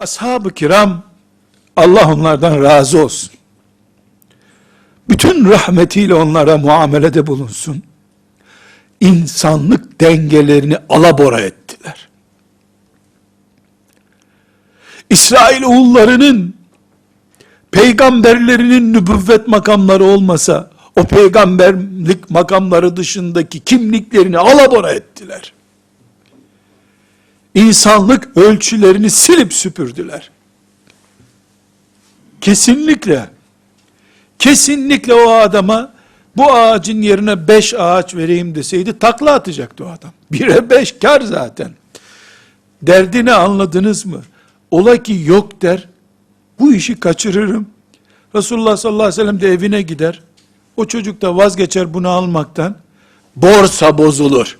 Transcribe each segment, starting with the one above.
Ashab-ı kiram Allah onlardan razı olsun. Bütün rahmetiyle onlara muamelede bulunsun. İnsanlık dengelerini alabora ettiler. İsrail oğullarının peygamberlerinin nübüvvet makamları olmasa o peygamberlik makamları dışındaki kimliklerini alabora ettiler. İnsanlık ölçülerini silip süpürdüler. Kesinlikle kesinlikle o adama bu ağacın yerine beş ağaç vereyim deseydi takla atacaktı o adam. Bire beş kar zaten. Derdini anladınız mı? Ola ki yok der, bu işi kaçırırım. Resulullah sallallahu aleyhi ve sellem de evine gider. O çocuk da vazgeçer bunu almaktan. Borsa bozulur.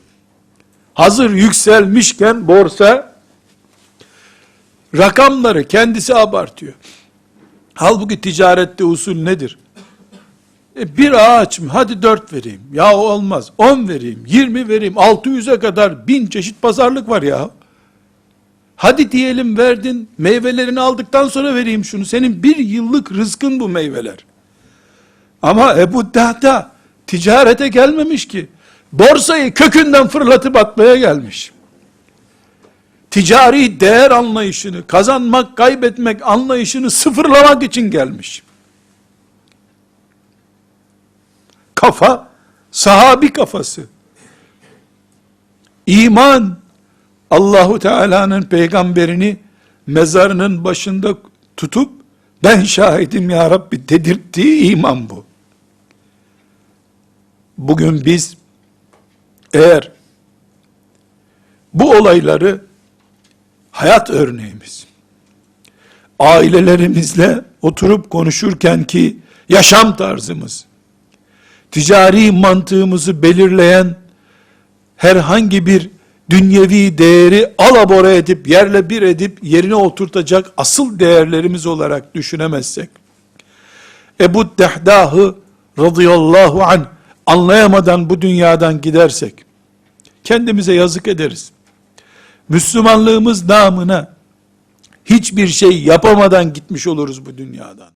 Hazır yükselmişken borsa rakamları kendisi abartıyor. Halbuki ticarette usul nedir? E bir ağaç mı? Hadi dört vereyim. Ya olmaz. On vereyim. Yirmi vereyim. Altı yüze kadar bin çeşit pazarlık var ya. Hadi diyelim verdin. Meyvelerini aldıktan sonra vereyim şunu. Senin bir yıllık rızkın bu meyveler. Ama Ebu Dahda ticarete gelmemiş ki. Borsayı kökünden fırlatıp atmaya gelmiş. Ticari değer anlayışını, kazanmak, kaybetmek anlayışını sıfırlamak için gelmiş. Kafa, sahabi kafası. İman, Allahu Teala'nın peygamberini mezarının başında tutup ben şahidim ya Rabbi dedirttiği iman bu. Bugün biz eğer bu olayları hayat örneğimiz ailelerimizle oturup konuşurken ki yaşam tarzımız ticari mantığımızı belirleyen herhangi bir dünyevi değeri alabora edip yerle bir edip yerine oturtacak asıl değerlerimiz olarak düşünemezsek Ebu Dehdah'ı radıyallahu an anlayamadan bu dünyadan gidersek kendimize yazık ederiz. Müslümanlığımız namına hiçbir şey yapamadan gitmiş oluruz bu dünyadan.